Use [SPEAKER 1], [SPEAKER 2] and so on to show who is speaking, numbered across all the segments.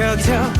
[SPEAKER 1] 내는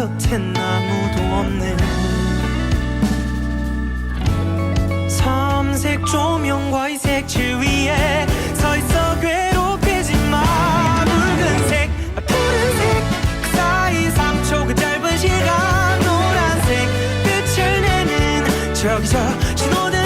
[SPEAKER 1] 곁엔 아무도 없네. 삼색 조명과 이색 지위에 서 있어 괴롭히지마. 붉은색 아, 푸른색 그 사이 3초 그 짧은 시간 노란색 빛을 내는 저기 저 신호등